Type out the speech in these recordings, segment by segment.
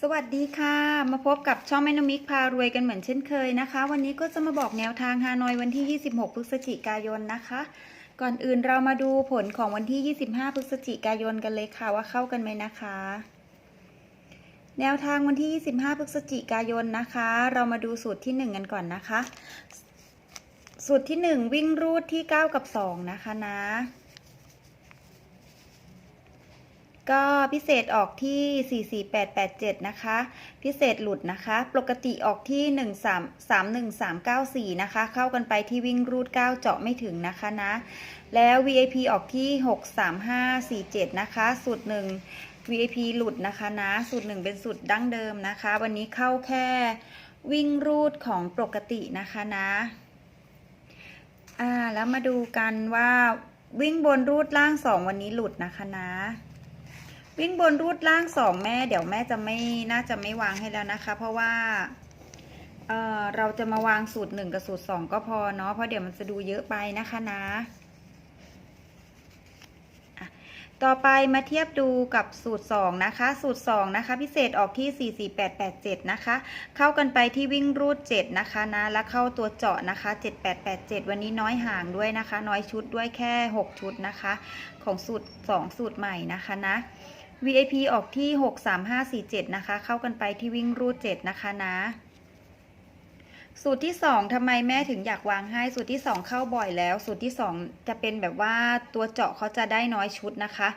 สวัสดีค่ะ มาพบกับช่องแม่นมิกพารวยกันเหมือนเช่นเคยนะคะ วันนี้ก็จะมาบอกแนวทางฮานอยวันที่ 26 พฤศจิกายนนะคะ ก่อนอื่นเรามาดูผลของวันที่ 25 พฤศจิกายนกันเลยค่ะว่าเข้ากันไหมนะคะ แนวทางวันที่ 25 พฤศจิกายนนะคะ เรามาดูสูตรที่ 1 กันก่อนนะคะ สูตรที่ 1 วิ่งรูดที่ 9 กับ 2 นะคะนะ ก็พิเศษออกที่ 44887 นะคะ พิเศษหลุดนะคะ ปกติออกที่ 133194 นะคะ เข้ากันไปที่วิ่งรูด 9 เจาะไม่ถึงนะคะนะ แล้ว VIP ออกที่ 63547 นะคะ สูตร 1 VIP หลุดนะคะนะ สูตร 1 เป็นสูตรดั้งเดิมนะคะ วันนี้เข้าแค่วิ่งรูดของปกตินะคะนะอ่าแล้วมาดูกันว่าวิ่งบนรูดล่าง 2 วันนี้หลุดนะคะนะ วิ่งบนรูดล่างสองแม่ เดี๋ยวแม่จะไม่น่าจะไม่วางให้แล้วนะคะ เพราะว่าเออเราจะมาวางสูตรหนึ่งกับสูตรสองก็พอเนาะเพราะเดี๋ยวมันจะดูเยอะไปนะคะนะ ต่อไปมาเทียบดูกับสูตรสองนะคะ สูตรสองนะคะ พิเศษออกที่ 44887 นะคะ เข้ากันไปที่วิ่งรูด 7 นะคะนะ แล้วเข้าตัวเจาะนะคะ 7887 วันนี้น้อยห่างด้วยนะคะ น้อยชุดด้วยแค่ 6 ชุดนะคะ ของสูตร 2 สูตรใหม่นะคะนะ VIP ออกที่ 63547 นะคะ เข้ากันไปที่วิ่งรูด 7 นะคะนะสูตรที่ 2ทำไมแม่ถึงอยากวางให้ สูตรที่ 2 เข้าบ่อยแล้ว สูตรที่ 2 จะเป็นแบบว่าตัวเจาะเขาจะได้น้อยชุดนะคะ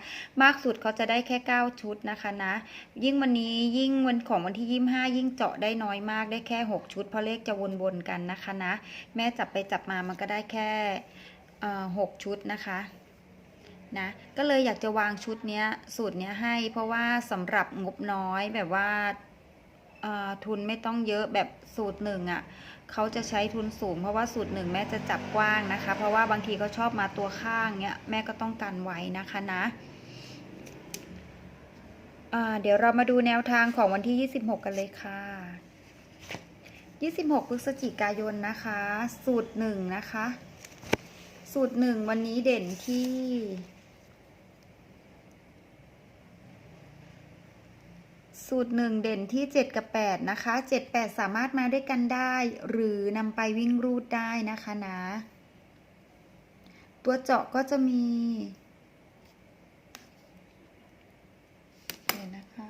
มากสุดเขาจะได้แค่ 9 ชุดนะคะนะ ยิ่งวันนี้ยิ่งวันของวันที่ 25 ยิ่งเจาะได้น้อยมากได้แค่ 6 ชุด เพราะเลขจะวนๆกันนะคะนะ แม่จับไปจับมามันก็ได้แค่เอ่อ6ชุดนะคะ นะก็เลยอยากจะวางชุดเนี้ยสูตรเนี้ยให้ เพราะว่าสำหรับงบน้อยแบบว่าทุนไม่ต้องเยอะแบบสูตรหนึ่งอะ่ะเขาจะใช้ทุนสูง เพราะว่าสูตรหนึ่งแม่จะจับกว้างนะคะ เพราะว่าบางทีเขาชอบมาตัวข้างเนี้ยแม่ก็ต้องกันไว้นะคะนะเดี๋ยวเรามาดูแนวทางของวันที่ 26 กันเลยค่ะ 26พฤศจิกายนนะคะ สูตรหนึ่งนะคะ สูตรหนึ่งวันนี้เด่นที่ สูตรหนึ่งเด่นที่ 7 กับ 8 นะคะ 7 8 สามารถมาด้วยกันได้ หรือนำไปวิ่งรูดได้นะคะนะ ตัวเจาะก็จะมีเดี๋ยวนะคะ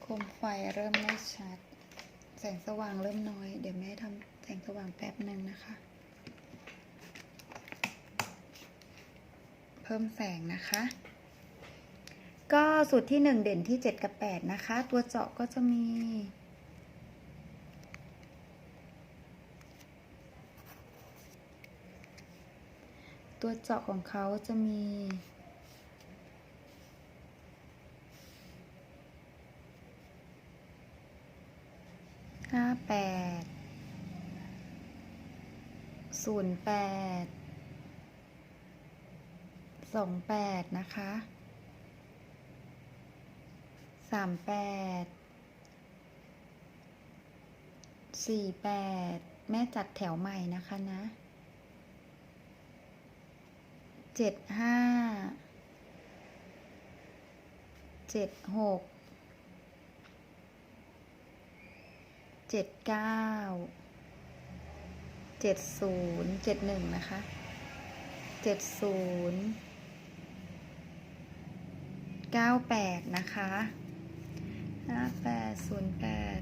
โคมไฟเริ่มไม่ชัด แสงสว่างเริ่มน้อย เดี๋ยวแม่ทำแสงสว่างแป๊บหนึ่งนะคะ เพิ่มแสงนะคะ ก็สูตรที่ 1 เด่นที่ 7 กับ 8 นะคะ ตัวเจาะก็จะมี ตัวเจาะของเขาจะมี ห้าแปดศูนย์แปดสองแปดนะคะ สามแปดสี่แปดแม่จัดแถวใหม่นะคะนะเจ็ดห้าเจ็ดหกเจ็ดเก้าเจ็ดศูนย์เจ็ดหนึ่งนะคะเจ็ดศูนย์เก้าแปดนะคะ ห้าแปดศูนย์แปด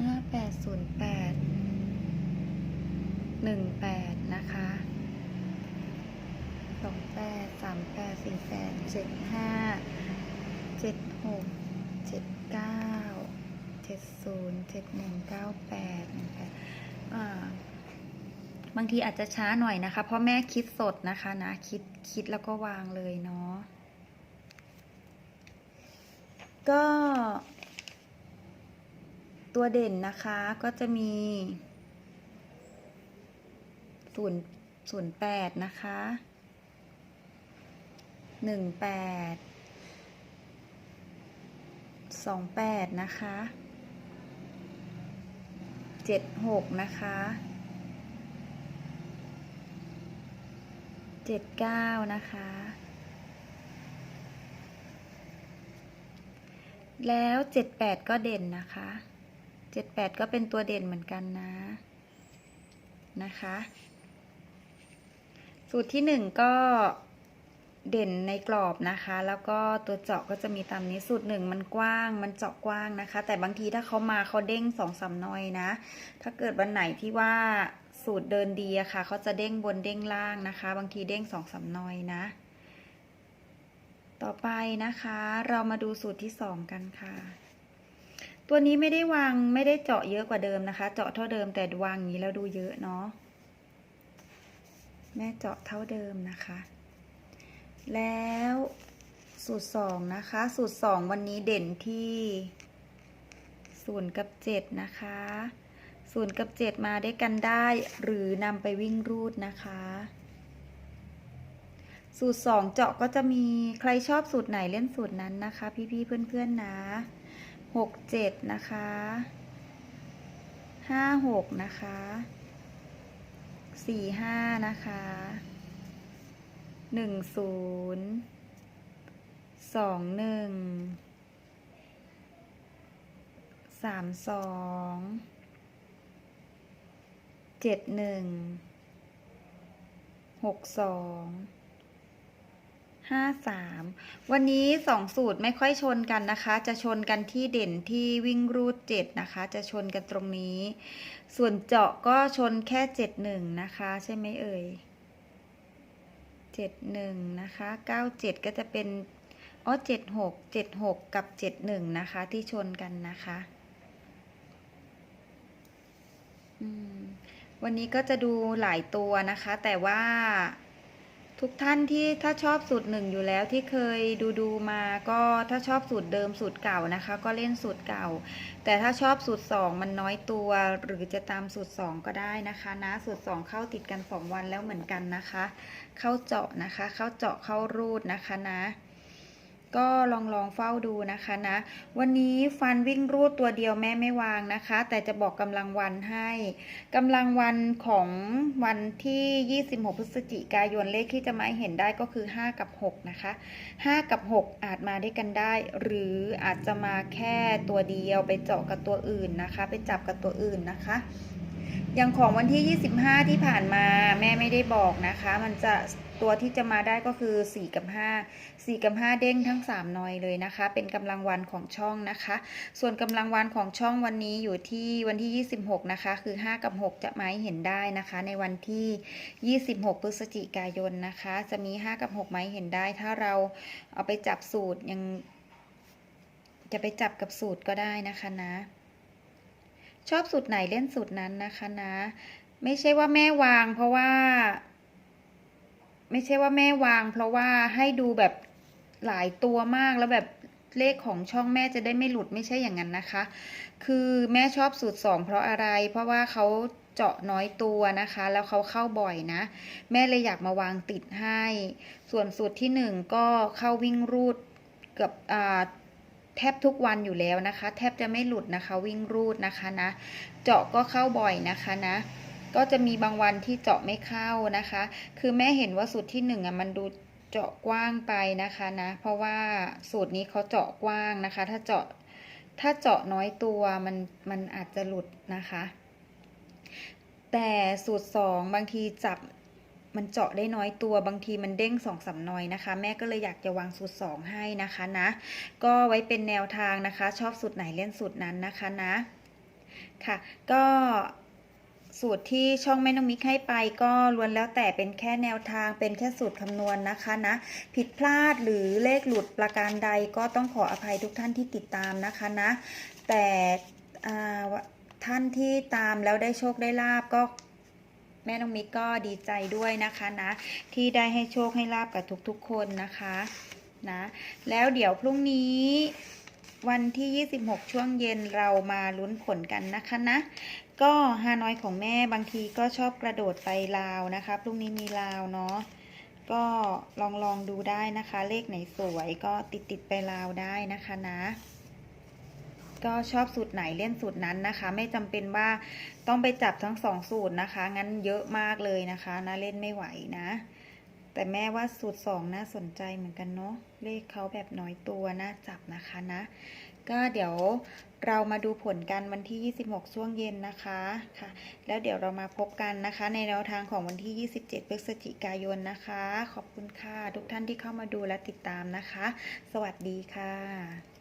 ห้าแปดศูนย์แปดหนึ่งแปดนะคะสองแปดสามแปดสี่แปดเจ็ดห้าเจ็ดหกเจ็ดเก้าเจ็ดศูนย์เจ็ดหนึ่งเก้าแปดนึ่งแปดอ่าบางทีอาจจะช้าหน่อยนะคะ เพราะแม่คิดสดนะคะนะ คิดคิดแล้วก็วางเลยเนาะ ก็ ตัวเด่นนะคะก็จะมีศูนย์ศูนย์แปดนะคะหนึ่งแปดสองแปดนะคะเจ็ดหกนะคะเจ็ดเก้านะคะ แล้วเจ็ดแปดก็เด่นนะคะเจ็ดแปดก็เป็นตัวเด่นเหมือนกันนะ นะคะ สูตรที่หนึ่งก็เด่นในกรอบนะคะ แล้วก็ตัวเจาะก็จะมีตามนี้สูตรหนึ่งมันกว้าง มันเจาะกว้างนะคะ แต่บางทีถ้าเขามาเขาเด้งสองสามน้อยนะ ถ้าเกิดวันไหนที่ว่าสูตรเดินดีอะค่ะเขาจะเด้งบนเด้งล่างนะคะ บางทีเด้งสองสามน้อยนะ ต่อไปนะคะ เรามาดูสูตรที่สองกันค่ะ ตัวนี้ไม่ได้วางไม่ได้เจาะเยอะกว่าเดิมนะคะ เจาะเท่าเดิมแต่วางอย่างนี้แล้วดูเยอะเนาะแม่เจาะเท่าเดิมนะคะ แล้วสูตรสองนะคะ สูตรสองวันนี้เด่นที่ศูนย์กับเจ็ดนะคะศูนย์กับเจ็ดมาด้วยกันได้ หรือนำไปวิ่งรูดนะคะ สูตรสองเจาะก็จะมีใครชอบสูตรไหนเล่นสูตรนั้นนะคะ พี่ๆเพื่อนๆนะหกเจ็ดนะคะห้าหกนะคะสี่ห้านะคะหนึ่งศูนย์สองหนึ่งสามสองเจ็ดหนึ่งหกสอง ห้าสามวันนี้สองสูตรไม่ค่อยชนกันนะคะ จะชนกันที่เด่นที่วิ่งรูดเจ็ดนะคะ จะชนกันตรงนี้ ส่วนเจาะก็ชนแค่เจ็ดหนึ่งนะคะ ใช่ไหมเอ่ยเจ็ดหนึ่งนะคะเก้าเจ็ดก็จะเป็นอ๋อเจ็ดหกเจ็ดหกกับเจ็ดหนึ่งนะคะ ที่ชนกันนะคะวันนี้ก็จะดูหลายตัวนะคะ แต่ว่า ทุกท่านที่ถ้าชอบสูตรหนึ่งอยู่แล้วที่เคยดูดูมาก็ถ้าชอบสูตรเดิมสูตรเก่านะคะ ก็เล่นสูตรเก่า แต่ถ้าชอบสูตรสองมันน้อยตัว หรือจะตามสูตรสองก็ได้นะคะนะสูตรสองเข้าติดกันสองวันแล้วเหมือนกันนะคะ เข้าเจาะนะคะ เข้าเจาะเข้ารูดนะคะนะ ก็ลองลองเฝ้าดูนะคะนะ วันนี้ฟันวิ่งรูดตัวเดียวแม่ไม่วางนะคะ แต่จะบอกกำลังวันให้กำลังวันของวันที่ 26 พฤศจิกายนเลขที่จะมาให้เห็นได้ก็คือ 5 กับ 6 นะคะ 5 กับ 6 อาจมาด้วยกันได้ หรืออาจจะมาแค่ตัวเดียวไปเจาะกับตัวอื่นนะคะ ไปจับกับตัวอื่นนะคะอย่างของวันที่ 25 ที่ผ่านมาแม่ไม่ได้บอกนะคะ มันจะ ตัวที่จะมาได้ก็คือ 4 กับ 5 4 กับ 5 เด้งทั้ง3นอยเลยนะคะ เป็นกำลังวันของช่องนะคะ ส่วนกำลังวันของช่องวันนี้อยู่ที่วันที่ 26 นะคะ คือ 5 กับ 6 จะมาให้เห็นได้นะคะ ในวันที่ 26 พฤศจิกายนนะคะ จะมี 5 กับ6มาให้เห็นได้ ถ้าเราเอาไปจับสูตรยังจะไปจับกับสูตรก็ได้นะคะนะ ชอบสูตรไหนเล่นสูตรนั้นนะคะนะ ไม่ใช่ว่าแม่วางเพราะว่า ไม่ใช่ว่าแม่วาง เพราะว่าให้ดูแบบหลายตัวมากแล้วแบบเลขของช่องแม่จะได้ไม่หลุดไม่ใช่อย่างนั้นนะคะ คือแม่ชอบสูตรสองเพราะอะไร เพราะว่าเขาเจาะน้อยตัวนะคะ แล้วเขาเข้าบ่อยนะ แม่เลยอยากมาวางติดให้ ส่วนสูตรที่หนึ่งก็เข้าวิ่งรูดเกับอ่าแทบทุกวันอยู่แล้วนะคะ แทบจะไม่หลุดนะคะ วิ่งรูดนะคะนะ เจาะก็เข้าบ่อยนะคะนะ ก็จะมีบางวันที่เจาะไม่เข้านะคะ คือแม่เห็นว่าสูตรที่หนึ่งอะมันดูเจาะกว้างไปนะคะนะ เพราะว่าสูตรนี้เขาเจาะกว้างนะคะ ถ้าเจาะถ้าเจาะน้อยตัวมันมันอาจจะหลุดนะคะ แต่สูตรสองบางทีจับมันเจาะได้น้อยตัวบางทีมันเด้งสองสามน้อยนะคะ แม่ก็เลยอยากจะวางสูตรสองให้นะคะนะ ก็ไว้เป็นแนวทางนะคะ ชอบสูตรไหนเล่นสูตรนั้นนะคะนะ ค่ะ ก็ สูตรที่ช่องแม่น้องมิกให้ไปก็ล้วนแล้วแต่เป็นแค่แนวทางเป็นแค่สูตรคำนวณนะคะนะ ผิดพลาดหรือเลขหลุดประการใดก็ต้องขออภัยทุกท่านที่ติดตามนะคะนะ แต่ท่านที่ตามแล้วได้โชคได้ลาบก็แม่น้องมิกก็ดีใจด้วยนะคะนะ ที่ได้ให้โชคให้ลาบกับทุกๆคนนะคะนะแล้วเดี๋ยวพรุ่งนี้วันที่ 26 ช่วงเย็นเรามาลุ้นผลกันนะคะนะ ก็ฮานอยของแม่บางทีก็ชอบกระโดดไปลาวนะคะ พรุ่งนี้มีลาวเนาะ ก็ลองลองดูได้นะคะ เลขไหนสวยก็ติดติดไปลาวได้นะคะนะ ก็ชอบสูตรไหนเล่นสูตรนั้นนะคะ ไม่จำเป็นว่าต้องไปจับทั้งสองสูตรนะคะ งั้นเยอะมากเลยนะคะนะเล่นไม่ไหวนะ แต่แม่ว่าสูตรสองน่าสนใจเหมือนกันเนาะ เลขเขาแบบน้อยตัวน่าจับนะคะนะ ก็เดี๋ยวเรามาดูผลกันวันที่ 26 ช่วงเย็นนะคะค่ะ แล้วเดี๋ยวเรามาพบกันนะคะ ในแนวทางของวันที่ 27 พฤศจิกายนนะคะ ขอบคุณค่ะ ทุกท่านที่เข้ามาดูและติดตามนะคะ สวัสดีค่ะ